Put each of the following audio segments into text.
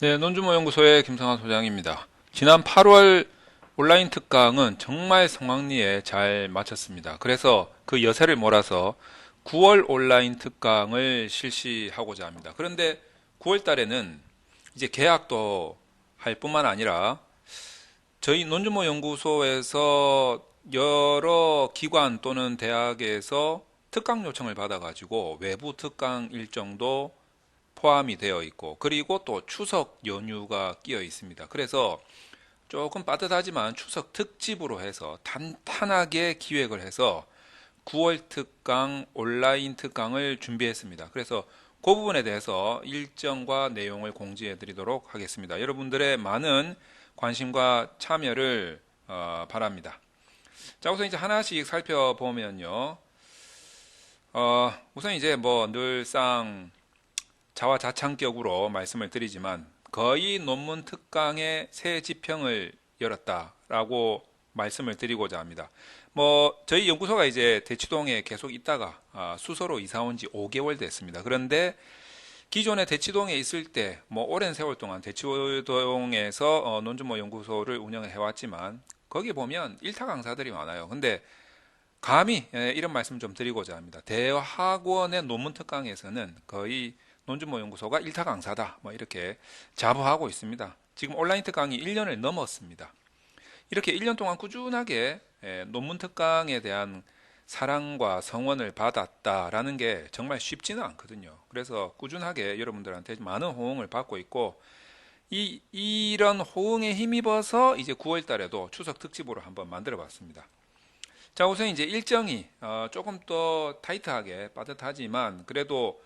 네, 논주모연구소의 김성환 소장입니다. 지난 8월 온라인 특강은 정말 성황리에 잘 마쳤습니다. 그래서 그 여세를 몰아서 9월 온라인 특강을 실시하고자 합니다. 그런데 9월 달에는 이제 계약도 할 뿐만 아니라 저희 논주모 연구소에서 여러 기관 또는 대학에서 특강 요청을 받아가지고 외부 특강 일정도 포함이 되어 있고 그리고 또 추석 연휴가 끼어 있습니다. 그래서 조금 빠듯하지만 추석 특집으로 해서 탄탄하게 기획을 해서 9월 특강 온라인 특강을 준비했습니다. 그래서 그 부분에 대해서 일정과 내용을 공지해 드리도록 하겠습니다. 여러분들의 많은 관심과 참여를 어, 바랍니다. 자, 우선 이제 하나씩 살펴보면요. 어, 우선 이제 뭐 늘상 자화자찬격으로 말씀을 드리지만 거의 논문 특강의 새 지평을 열었다라고 말씀을 드리고자 합니다. 뭐 저희 연구소가 이제 대치동에 계속 있다가 아, 수서로 이사 온 지 5개월 됐습니다. 그런데 기존에 대치동에 있을 때 뭐 오랜 세월 동안 대치동에서 어, 논주모 연구소를 운영을 해왔지만 거기 보면 일타 강사들이 많아요. 근데 감히 예, 이런 말씀 좀 드리고자 합니다. 대학원의 논문 특강에서는 거의 논주모 연구소가 일타 강사다. 뭐 이렇게 자부하고 있습니다. 지금 온라인 특강이 1년을 넘었습니다. 이렇게 1년 동안 꾸준하게 예, 논문 특강에 대한 사랑과 성원을 받았다라는 게 정말 쉽지는 않거든요. 그래서 꾸준하게 여러분들한테 많은 호응을 받고 있고 이 이런 호응에 힘입어서 이제 9월 달에도 추석 특집으로 한번 만들어 봤습니다. 자, 우선 이제 일정이 어, 조금 더 타이트하게 빠듯하지만 그래도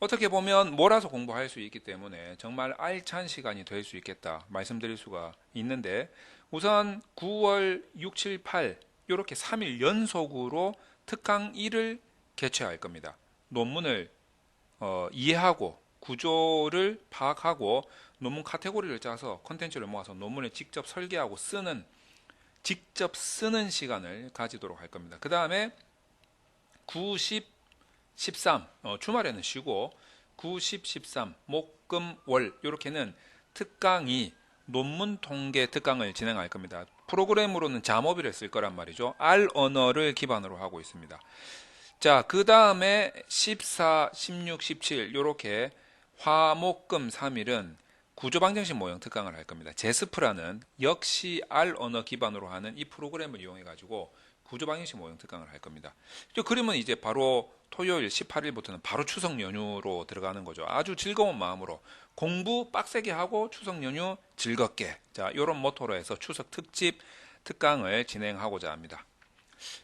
어떻게 보면 몰아서 공부할 수 있기 때문에 정말 알찬 시간이 될 수 있겠다 말씀드릴 수가 있는데 우선 9월 6, 7, 8 이렇게 3일 연속으로 특강 1을 개최할 겁니다. 논문을 어, 이해하고 구조를 파악하고 논문 카테고리를 짜서 컨텐츠를 모아서 논문을 직접 설계하고 쓰는 직접 쓰는 시간을 가지도록 할 겁니다. 그 다음에 9, 10, 13 어, 주말에는 쉬고 9, 10, 13 목, 금, 월 이렇게는 특강이 논문 통계 특강을 진행할 겁니다. 프로그램으로는 자모비를 쓸 거란 말이죠. R 언어를 기반으로 하고 있습니다. 자, 그 다음에 14, 16, 17 이렇게 화목금 3일은 구조방정식 모형 특강을 할 겁니다. 제스프라는 역시 R 언어 기반으로 하는 이 프로그램을 이용해 가지고 구조방정식 모형 특강을 할 겁니다. 그러면 이제 바로 토요일 18일부터는 바로 추석 연휴로 들어가는 거죠. 아주 즐거운 마음으로 공부 빡세게 하고 추석 연휴 즐겁게 자 이런 모토로 해서 추석 특집 특강을 진행하고자 합니다.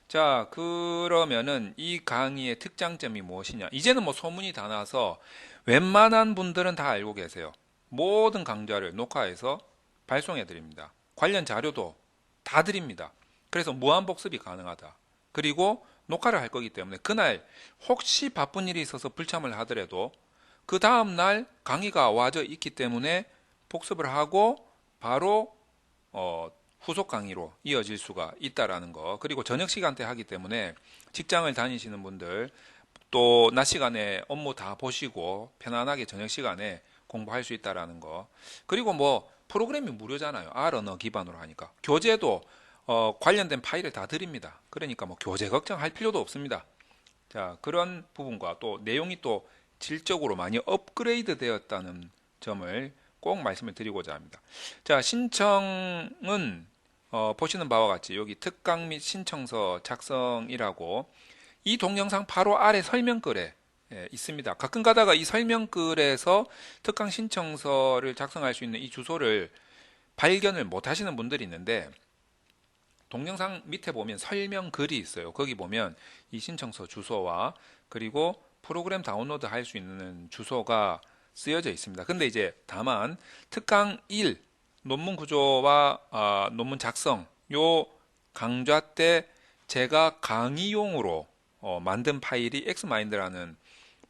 자 그러면은 이 강의의 특장점이 무엇이냐? 이제는 뭐 소문이 다 나서 웬만한 분들은 다 알고 계세요. 모든 강좌를 녹화해서 발송해 드립니다. 관련 자료도 다 드립니다. 그래서 무한 복습이 가능하다. 그리고 녹화를 할 거기 때문에 그날 혹시 바쁜 일이 있어서 불참을 하더라도 그 다음 날 강의가 와져 있기 때문에 복습을 하고 바로 어, 후속 강의로 이어질 수가 있다라는 거. 그리고 저녁 시간대 하기 때문에 직장을 다니시는 분들 또 낮 시간에 업무 다 보시고 편안하게 저녁 시간에 공부할 수 있다라는 거. 그리고 뭐 프로그램이 무료잖아요. R 언어 기반으로 하니까. 교재도 어, 관련된 파일을 다 드립니다. 그러니까 뭐 교재 걱정할 필요도 없습니다. 자, 그런 부분과 또 내용이 또 질적으로 많이 업그레이드 되었다는 점을 꼭 말씀을 드리고자 합니다. 자, 신청은 어, 보시는 바와 같이 여기 특강 및 신청서 작성이라고 이 동영상 바로 아래 설명글에 예, 있습니다. 가끔 가다가 이 설명글에서 특강 신청서를 작성할 수 있는 이 주소를 발견을 못 하시는 분들이 있는데 동영상 밑에 보면 설명글이 있어요. 거기 보면 이 신청서 주소와 그리고 프로그램 다운로드 할 수 있는 주소가 쓰여져 있습니다. 근데 이제 다만 특강 1 논문 구조와 어, 논문 작성 요 강좌 때 제가 강의용으로 어, 만든 파일이 엑스마인드라는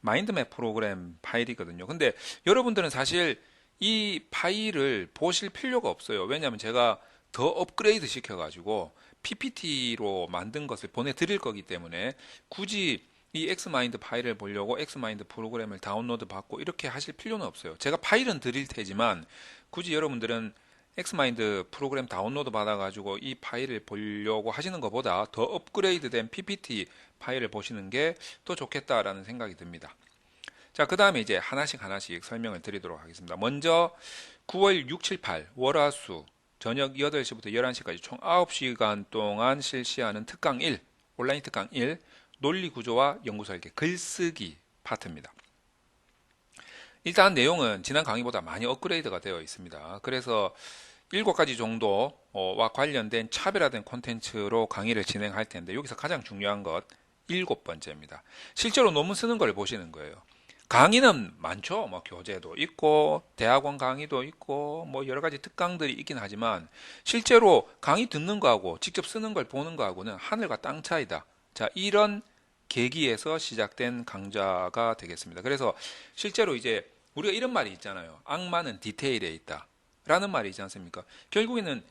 마인드맵 프로그램 파일이거든요. 근데 여러분들은 사실 이 파일을 보실 필요가 없어요. 왜냐하면 제가 더 업그레이드 시켜가지고 PPT로 만든 것을 보내드릴 거기 때문에 굳이 이 엑스마인드 파일을 보려고 엑스마인드 프로그램을 다운로드 받고 이렇게 하실 필요는 없어요. 제가 파일은 드릴 테지만 굳이 여러분들은 엑스마인드 프로그램 다운로드 받아가지고 이 파일을 보려고 하시는 것보다 더 업그레이드된 PPT 파일을 보시는 게 더 좋겠다라는 생각이 듭니다. 자, 그 다음에 이제 하나씩 하나씩 설명을 드리도록 하겠습니다. 먼저 9월 6, 7, 8 월화수 저녁 8시부터 11시까지 총 9시간 동안 실시하는 특강 1, 온라인 특강 1, 논리 구조와 연구 설계, 글쓰기 파트입니다. 일단 내용은 지난 강의보다 많이 업그레이드가 되어 있습니다. 그래서 7가지 정도와 관련된 차별화된 콘텐츠로 강의를 진행할 텐데 여기서 가장 중요한 것 일곱 번째입니다. 실제로 논문 쓰는 걸 보시는 거예요. 강의는 많죠. 뭐 교재도 있고 대학원 강의도 있고 뭐 여러 가지 특강들이 있긴 하지만 실제로 강의 듣는 거하고 직접 쓰는 걸 보는 거하고는 하늘과 땅 차이다. 자, 이런 계기에서 시작된 강좌가 되겠습니다. 그래서 실제로 이제 우리가 이런 말이 있잖아요. 악마는 디테일에 있다. 라는 말이 있지 않습니까? 결국에는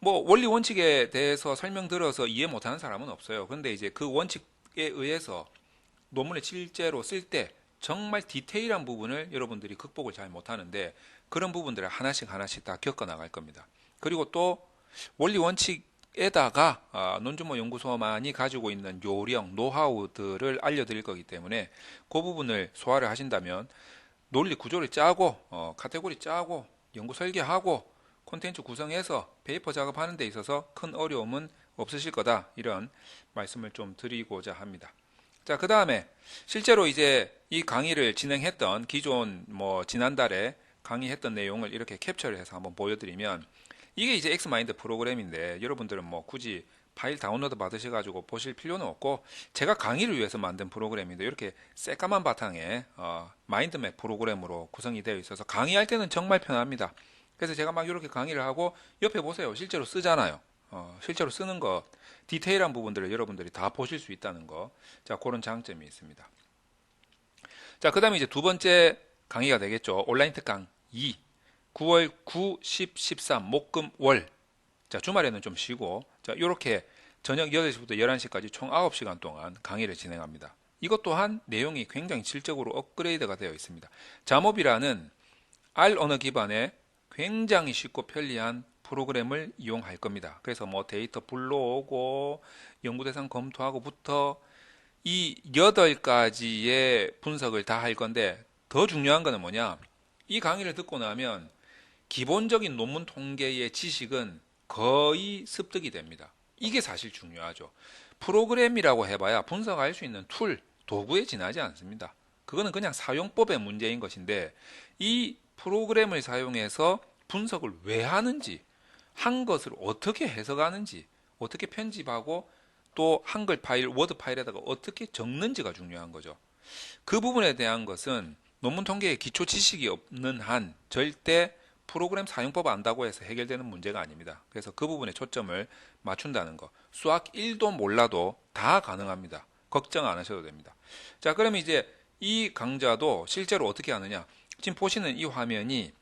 뭐 원리 원칙에 대해서 설명 들어서 이해 못하는 사람은 없어요. 그런데 이제 그 원칙에 의해서 논문을 실제로 쓸 때 정말 디테일한 부분을 여러분들이 극복을 잘 못하는데 그런 부분들을 하나씩 하나씩 다 겪어 나갈 겁니다. 그리고 또 원리 원칙에다가 아, 논주모 연구소만이 가지고 있는 요령, 노하우들을 알려드릴 거기 때문에 그 부분을 소화를 하신다면 논리 구조를 짜고 어, 카테고리 짜고 연구 설계하고 콘텐츠 구성해서 페이퍼 작업하는 데 있어서 큰 어려움은 없으실 거다 이런 말씀을 좀 드리고자 합니다. 자, 그 다음에 실제로 이제 이 강의를 진행했던 기존 뭐 지난달에 강의했던 내용을 이렇게 캡처를 해서 한번 보여드리면 이게 이제 엑스마인드 프로그램인데 여러분들은 뭐 굳이 파일 다운로드 받으셔가지고 보실 필요는 없고 제가 강의를 위해서 만든 프로그램인데 이렇게 새까만 바탕에 어, 마인드맵 프로그램으로 구성이 되어 있어서 강의할 때는 정말 편합니다. 그래서 제가 막 이렇게 강의를 하고 옆에 보세요. 실제로 쓰잖아요. 어, 실제로 쓰는 것 디테일한 부분들을 여러분들이 다 보실 수 있다는 거. 자 그런 장점이 있습니다. 자 그다음에 이제 두 번째 강의가 되겠죠. 온라인 특강 2 9월 9, 10, 13 목금 월 자, 주말에는 좀 쉬고, 자, 요렇게 저녁 8시부터 11시까지 총 9시간 동안 강의를 진행합니다. 이것 또한 내용이 굉장히 질적으로 업그레이드가 되어 있습니다. 자모비라는 R 언어 기반의 굉장히 쉽고 편리한 프로그램을 이용할 겁니다. 그래서 뭐 데이터 불러오고 연구 대상 검토하고부터 이 8가지의 분석을 다 할 건데 더 중요한 거는 뭐냐? 이 강의를 듣고 나면 기본적인 논문 통계의 지식은 거의 습득이 됩니다. 이게 사실 중요하죠. 프로그램이라고 해봐야 분석할 수 있는 툴, 도구에 지나지 않습니다. 그거는 그냥 사용법의 문제인 것인데 이 프로그램을 사용해서 분석을 왜 하는지, 한 것을 어떻게 해석하는지, 어떻게 편집하고 또 한글 파일, 워드 파일에다가 어떻게 적는지가 중요한 거죠. 그 부분에 대한 것은 논문 통계의 기초 지식이 없는 한 절대 프로그램 사용법 안다고 해서 해결되는 문제가 아닙니다. 그래서 그 부분에 초점을 맞춘다는 거. 수학 1도 몰라도 다 가능합니다. 걱정 안 하셔도 됩니다. 자, 그러면 이제 이 강좌도 실제로 어떻게 하느냐. 지금 보시는 이 화면이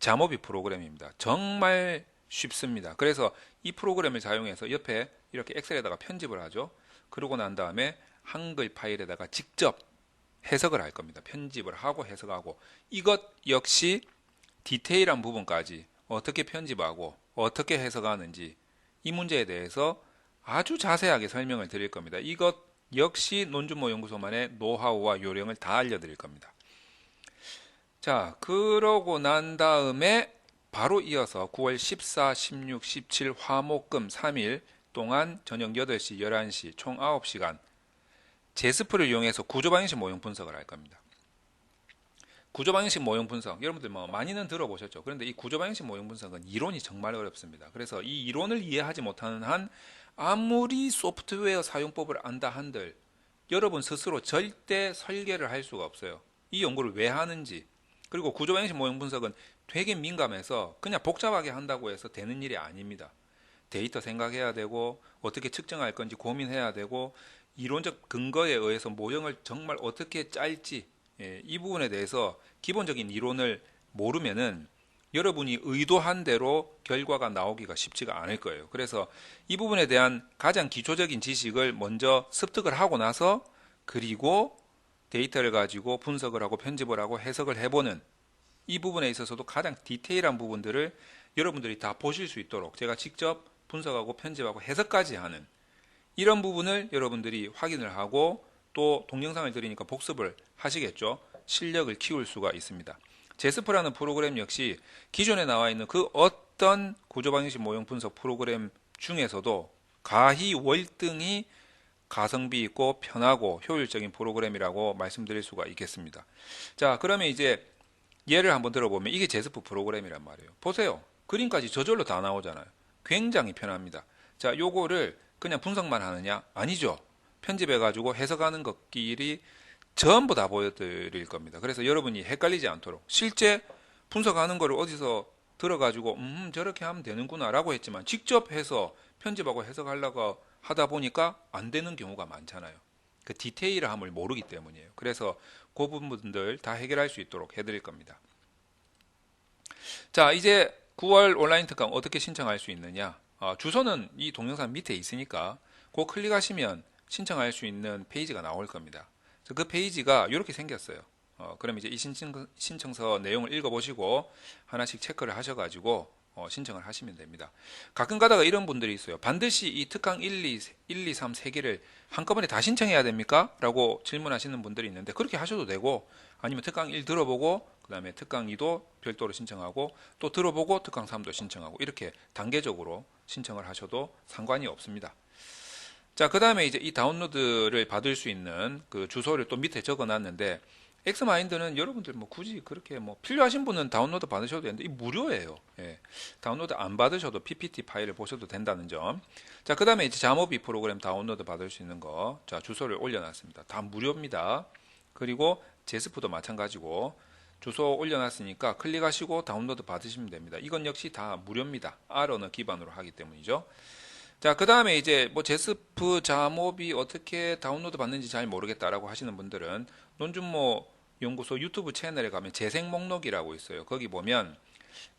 자모비 프로그램입니다. 정말 쉽습니다. 그래서 이 프로그램을 사용해서 옆에 이렇게 엑셀에다가 편집을 하죠. 그러고 난 다음에 한글 파일에다가 직접 해석을 할 겁니다. 편집을 하고 해석하고 이것 역시 디테일한 부분까지 어떻게 편집하고 어떻게 해석하는지 이 문제에 대해서 아주 자세하게 설명을 드릴 겁니다. 이것 역시 논준모 연구소만의 노하우와 요령을 다 알려드릴 겁니다. 자, 그러고 난 다음에 바로 이어서 9월 14, 16, 17 화목금 3일 동안 저녁 8시, 11시 총 9시간 제스프를 이용해서 구조 방식 모형 분석을 할 겁니다. 구조 방식 모형 분석 여러분들 뭐 많이는 들어보셨죠? 그런데 이 구조 방식 모형 분석은 이론이 정말 어렵습니다. 그래서 이 이론을 이해하지 못하는 한 아무리 소프트웨어 사용법을 안다 한들 여러분 스스로 절대 설계를 할 수가 없어요. 이 연구를 왜 하는지 그리고 구조 방식 모형 분석은 되게 민감해서 그냥 복잡하게 한다고 해서 되는 일이 아닙니다 데이터 생각해야 되고 어떻게 측정할 건지 고민해야 되고 이론적 근거에 의해서 모형을 정말 어떻게 짤지 예, 이 부분에 대해서 기본적인 이론을 모르면은 여러분이 의도한 대로 결과가 나오기가 쉽지가 않을 거예요. 그래서 이 부분에 대한 가장 기초적인 지식을 먼저 습득을 하고 나서 그리고 데이터를 가지고 분석을 하고 편집을 하고 해석을 해보는 이 부분에 있어서도 가장 디테일한 부분들을 여러분들이 다 보실 수 있도록 제가 직접 분석하고 편집하고 해석까지 하는 이런 부분을 여러분들이 확인을 하고 또 동영상을 들으니까 복습을 하시겠죠. 실력을 키울 수가 있습니다. 제스프라는 프로그램 역시 기존에 나와 있는 그 어떤 구조 방식 모형 분석 프로그램 중에서도 가히 월등히 가성비 있고 편하고 효율적인 프로그램이라고 말씀드릴 수가 있겠습니다. 자, 그러면 이제 예를 한번 들어보면 이게 제스프 프로그램이란 말이에요. 보세요. 그림까지 저절로 다 나오잖아요. 굉장히 편합니다. 자, 요거를 그냥 분석만 하느냐? 아니죠. 편집해가지고 해석하는 것끼리 전부 다 보여드릴 겁니다. 그래서 여러분이 헷갈리지 않도록 실제 분석하는 거를 어디서 들어가지고 음 저렇게 하면 되는구나라고 했지만 직접 해서 편집하고 해석하려고 하다 보니까 안 되는 경우가 많잖아요. 그 디테일함을 모르기 때문이에요. 그래서 그 부분들 다 해결할 수 있도록 해드릴 겁니다. 자, 이제 9월 온라인 특강 어떻게 신청할 수 있느냐? 어, 주소는 이 동영상 밑에 있으니까 그 클릭하시면 신청할 수 있는 페이지가 나올 겁니다. 그 페이지가 이렇게 생겼어요. 어, 그럼 이제 이 신청, 신청서 내용을 읽어보시고 하나씩 체크를 하셔가지고 어, 신청을 하시면 됩니다. 가끔 가다가 이런 분들이 있어요. 반드시 이 특강 1, 2, 1, 2, 3, 3개를 한꺼번에 다 신청해야 됩니까? 라고 질문하시는 분들이 있는데 그렇게 하셔도 되고 아니면 특강 1 들어보고 그 다음에 특강 2도 별도로 신청하고 또 들어보고 특강 3도 신청하고 이렇게 단계적으로 신청을 하셔도 상관이 없습니다. 자, 그 다음에 이제 이 다운로드를 받을 수 있는 그 주소를 또 밑에 적어 놨는데 엑스마인드는 여러분들 뭐 굳이 그렇게 뭐 필요하신 분은 다운로드 받으셔도 되는데 이 무료예요. 예. 다운로드 안 받으셔도 PPT 파일을 보셔도 된다는 점. 자, 그 다음에 이제 자모비 프로그램 다운로드 받을 수 있는 거. 자, 주소를 올려 놨습니다. 다 무료입니다. 그리고 제스프도 마찬가지고 주소 올려놨으니까 클릭하시고 다운로드 받으시면 됩니다. 이건 역시 다 무료입니다. 언어 기반으로 하기 때문이죠. 자, 그 다음에 이제 뭐 제스프 자모비 어떻게 다운로드 받는지 잘 모르겠다라고 하시는 분들은 논준모 연구소 유튜브 채널에 가면 재생 목록이라고 있어요. 거기 보면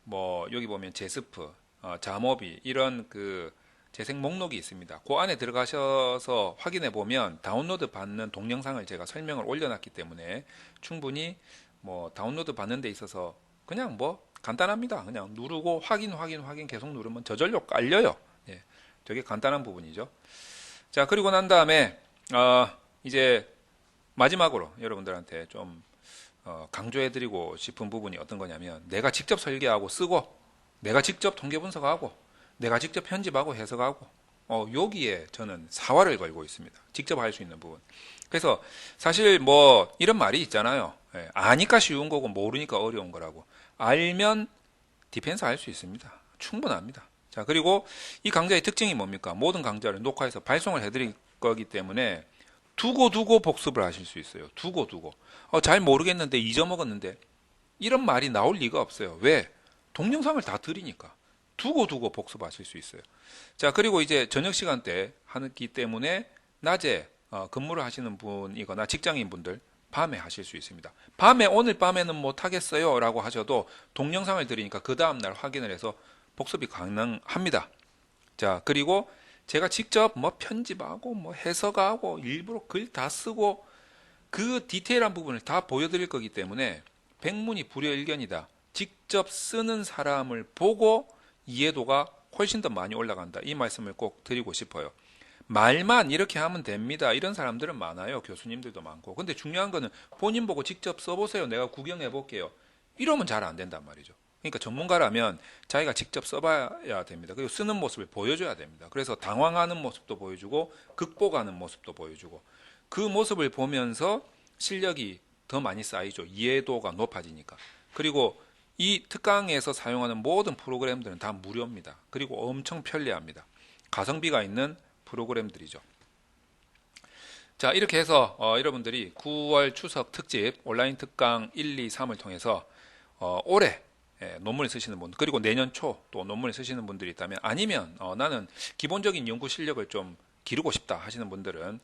뭐 여기 보면 제스프, 어, 자모비 이런 그 재생 목록이 있습니다. 그 안에 들어가셔서 확인해 보면 다운로드 받는 동영상을 제가 설명을 올려놨기 때문에 충분히 뭐 다운로드 받는 데 있어서 그냥 뭐 간단합니다. 그냥 누르고 확인, 확인, 확인 계속 누르면 저절로 깔려요. 예, 되게 간단한 부분이죠. 자 그리고 난 다음에 어, 이제 마지막으로 여러분들한테 좀 어, 강조해드리고 싶은 부분이 어떤 거냐면 내가 직접 설계하고 쓰고 내가 직접 통계 분석하고 내가 직접 편집하고 해석하고 어, 여기에 저는 사활을 걸고 있습니다. 직접 할 수 있는 부분. 그래서 사실 뭐 이런 말이 있잖아요. 예, 아니까 쉬운 거고 모르니까 어려운 거라고. 알면 디펜스 할 수 있습니다. 충분합니다. 자 그리고 이 강좌의 특징이 뭡니까? 모든 강좌를 녹화해서 발송을 해드릴 거기 때문에 두고 두고 복습을 하실 수 있어요. 두고 두고. 어, 잘 모르겠는데 잊어먹었는데 이런 말이 나올 리가 없어요. 왜? 동영상을 다 드리니까. 두고 두고 복습하실 수 있어요. 자 그리고 이제 저녁 시간대 하기 때문에 낮에 어, 근무를 하시는 분이거나 직장인 분들 밤에 하실 수 있습니다. 밤에 오늘 밤에는 못 하겠어요 라고 하셔도 동영상을 드리니까 그 다음 날 확인을 해서 복습이 가능합니다. 자 그리고 제가 직접 뭐 편집하고 뭐 해석하고 일부러 글 다 쓰고 그 디테일한 부분을 다 보여드릴 거기 때문에 백문이 불여일견이다. 직접 쓰는 사람을 보고 이해도가 훨씬 더 많이 올라간다. 이 말씀을 꼭 드리고 싶어요. 말만 이렇게 하면 됩니다. 이런 사람들은 많아요. 교수님들도 많고. 근데 중요한 거는 본인 보고 직접 써보세요. 내가 구경해 볼게요. 이러면 잘 안 된단 말이죠. 그러니까 전문가라면 자기가 직접 써봐야 됩니다. 그리고 쓰는 모습을 보여줘야 됩니다. 그래서 당황하는 모습도 보여주고 극복하는 모습도 보여주고 그 모습을 보면서 실력이 더 많이 쌓이죠. 이해도가 높아지니까. 그리고 이 특강에서 사용하는 모든 프로그램들은 다 무료입니다. 그리고 엄청 편리합니다. 가성비가 있는 프로그램들이죠. 자, 이렇게 해서 어, 여러분들이 9월 추석 특집 온라인 특강 1, 2, 3을 통해서 어, 올해 예, 논문을 쓰시는 분 그리고 내년 초 또 논문을 쓰시는 분들이 있다면 아니면 어, 나는 기본적인 연구 실력을 좀 기르고 싶다 하시는 분들은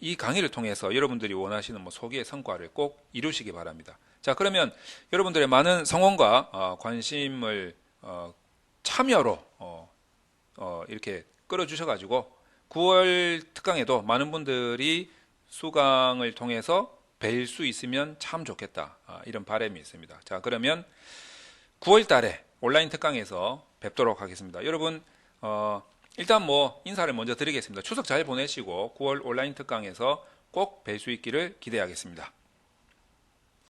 이 강의를 통해서 여러분들이 원하시는 뭐 소기의 성과를 꼭 이루시기 바랍니다. 자 그러면 여러분들의 많은 성원과 어, 관심을 어, 참여로 어, 어, 이렇게 끌어주셔가지고 9월 특강에도 많은 분들이 수강을 통해서 뵐 수 있으면 참 좋겠다. 아, 이런 바람이 있습니다. 자, 그러면 9월 달에 온라인 특강에서 뵙도록 하겠습니다. 여러분, 어, 일단 뭐 인사를 먼저 드리겠습니다. 추석 잘 보내시고 9월 온라인 특강에서 꼭 뵐 수 있기를 기대하겠습니다.